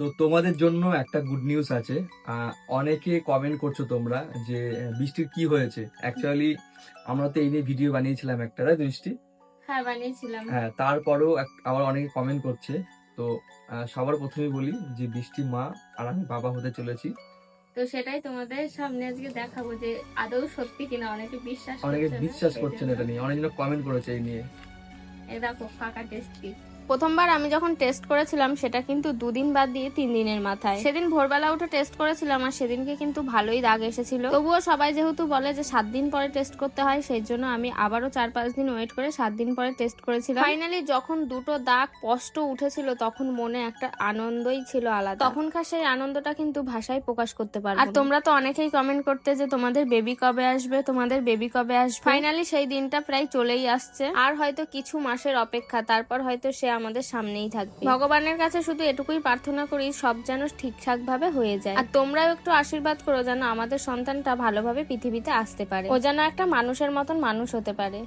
তো তোমাদের জন্য একটা গুড নিউজ আছে। অনেকে কমেন্ট করছ তোমরা যে বৃষ্টির কি হয়েছে? অ্যাকচুয়ালি আমরা তো এই নিয়ে ভিডিও বানিয়েছিলাম একটা তাই বৃষ্টি? হ্যাঁ বানিয়েছিলাম। হ্যাঁ তারপরেও আবার অনেকে কমেন্ট করছে। তো সবার প্রথমে বলি যে বৃষ্টি মা আর আমি বাবা হতে চলেছি। তো সেটাই তোমাদের সামনে আজকে দেখাবো যে আদৌ সত্যি কিনা অনেকে বিশ্বাস অনেকে বিশ্বাস করছেন এটা নিয়ে অনেকজন কমেন্ট করেছে এই নিয়ে। এই দেখো কাকা টেস্ট প্রথমবার আমি যখন টেস্ট করেছিলাম সেটা কিন্তু দুদিন বাদ দিয়ে তিন দিনের মাথায়। সেদিন ভোরবেলা উঠে টেস্ট করেছিলাম আর সেদিনকে কিন্তু ভালোই দাগ এসেছিল। তবুও সবাই যেহেতু বলে যে সাত দিন পরে টেস্ট করতে হয় সেই জন্য আমি আবারও চার পাঁচ দিন ওয়েট করে সাত দিন পরে টেস্ট করেছিলাম। ফাইনালি যখন দুটো দাগ স্পষ্ট উঠেছিল তখন মনে একটা আনন্দই ছিল আলাদা। তখনকার সেই আনন্দটা কিন্তু ভাষায় প্রকাশ করতে পারব আর তোমরা তো অনেকেই কমেন্ট করতে যে তোমাদের বেবি কবে আসবে তোমাদের বেবি কবে আসবে। ফাইনালি সেই দিনটা প্রায় চলেই আসছে। আর হয়তো কিছু মাসের অপেক্ষা তারপর হয়তো সে আমাদের সামনেই থাকবে। ভগবানের কাছে শুধু এটুকুই প্রার্থনা করি সব যেন ঠিকঠাক ভাবে হয়ে যায়। আর তোমরাও একটু আশীর্বাদ করো যেন আমাদের সন্তানটা ভালোভাবে পৃথিবীতে আসতে পারে। ও যেন একটা মানুষের মতন মানুষ হতে পারে।